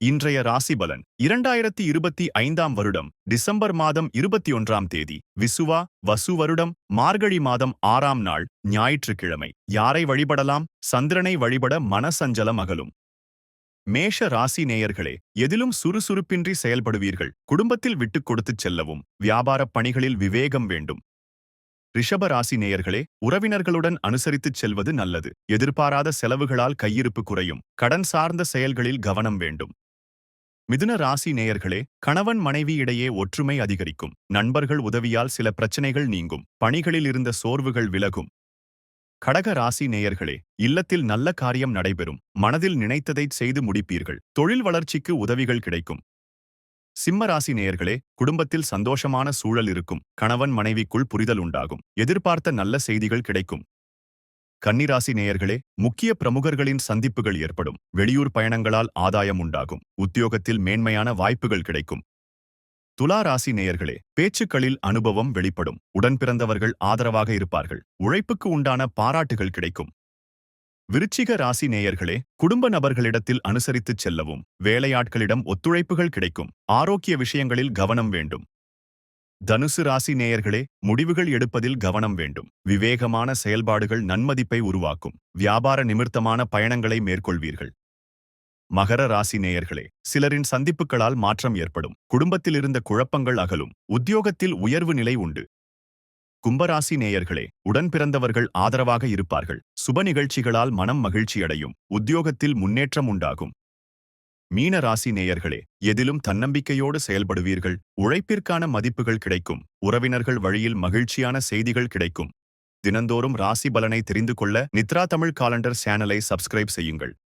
இன்றைய ராசி பலன் இரண்டாயிரத்தி இருபத்தி ஐந்தாம் வருடம் டிசம்பர் மாதம் இருபத்தி ஒன்றாம் தேதி. விசுவா வசு வருடம் மார்கழி மாதம் ஆறாம் நாள் ஞாயிற்றுக்கிழமை. யாரை வழிபடலாம்? சந்திரனை வழிபட மனசஞ்சலம் அகலும் மேஷ ராசி நேயர்களே எதிலும் சுறுசுறுப்பின்றி செயல்படுவீர்கள். குடும்பத்தில் விட்டுக் கொடுத்துச் செல்லவும். வியாபாரப் பணிகளில் விவேகம் வேண்டும். ரிஷப ராசி நேயர்களே உறவினர்களுடன் அனுசரித்துச் செல்வது நல்லது. எதிர்பாராத செலவுகளால் கையிருப்பு குறையும். கடன் சார்ந்த செயல்களில் கவனம் வேண்டும். மிதுன ராசி நேயர்களே கணவன் மனைவி இடையே ஒற்றுமை அதிகரிக்கும். நண்பர்கள் உதவியால் சில பிரச்சனைகள் நீங்கும். பணிகளில் இருந்த சோர்வுகள் விலகும். கடக ராசி நேயர்களே இல்லத்தில் நல்ல காரியம் நடைபெறும். மனதில் நினைத்ததைச் செய்து முடிப்பீர்கள். தொழில் வளர்ச்சிக்கு உதவிகள் கிடைக்கும். சிம்ம ராசி நேயர்களே குடும்பத்தில் சந்தோஷமான சூழல் இருக்கும். கணவன் மனைவிக்குள் புரிதல் உண்டாகும். எதிர்பார்த்த நல்ல செய்திகள் கிடைக்கும். கன்னிராசி நேயர்களே முக்கிய பிரமுகர்களின் சந்திப்புகள் ஏற்படும். வெளியூர் பயணங்களால் ஆதாயம் உண்டாகும். உத்தியோகத்தில் மேன்மையான வாய்ப்புகள் கிடைக்கும். துலா ராசி நேயர்களே பேச்சுக்களில் அனுபவம் வெளிப்படும். உடன் பிறந்தவர்கள் ஆதரவாக இருப்பார்கள். உழைப்புக்கு உண்டான பாராட்டுகள் கிடைக்கும். விருச்சிக ராசி நேயர்களே குடும்ப நபர்களிடத்தில் அனுசரித்துச் செல்லவும். வேலையாட்களிடம் ஒத்துழைப்புகள் கிடைக்கும். ஆரோக்கிய விஷயங்களில் கவனம் வேண்டும். தனுசு ராசி நேயர்களே முடிவுகள் எடுப்பதில் கவனம் வேண்டும். விவேகமான செயல்பாடுகள் நன்மதிப்பை உருவாக்கும். வியாபார நிமித்தமான பயணங்களை மேற்கொள்வீர்கள். மகர ராசி நேயர்களே சிலரின் சந்திப்புகளால் மாற்றம் ஏற்படும். குடும்பத்தில் இருந்த குழப்பங்கள் அகலும். உத்தியோகத்தில் உயர்வு நிலை உண்டு. கும்பராசி நேயர்களே உடன் பிறந்தவர்கள் ஆதரவாக இருப்பார்கள். சுப நிகழ்ச்சிகளால் மனம் மகிழ்ச்சியடையும். உத்தியோகத்தில் முன்னேற்றம் உண்டாகும். மீன ராசி நேயர்களே எதிலும் தன்னம்பிக்கையோடு செயல்படுவீர்கள். உழைப்பிற்கான மதிப்புகள் கிடைக்கும். உறவினர்கள் வழியில் மகிழ்ச்சியான செய்திகள் கிடைக்கும். தினந்தோறும் ராசி பலனை தெரிந்து கொள்ள நித்ரா தமிழ் காலண்டர் சேனலை சப்ஸ்கிரைப் செய்யுங்கள்.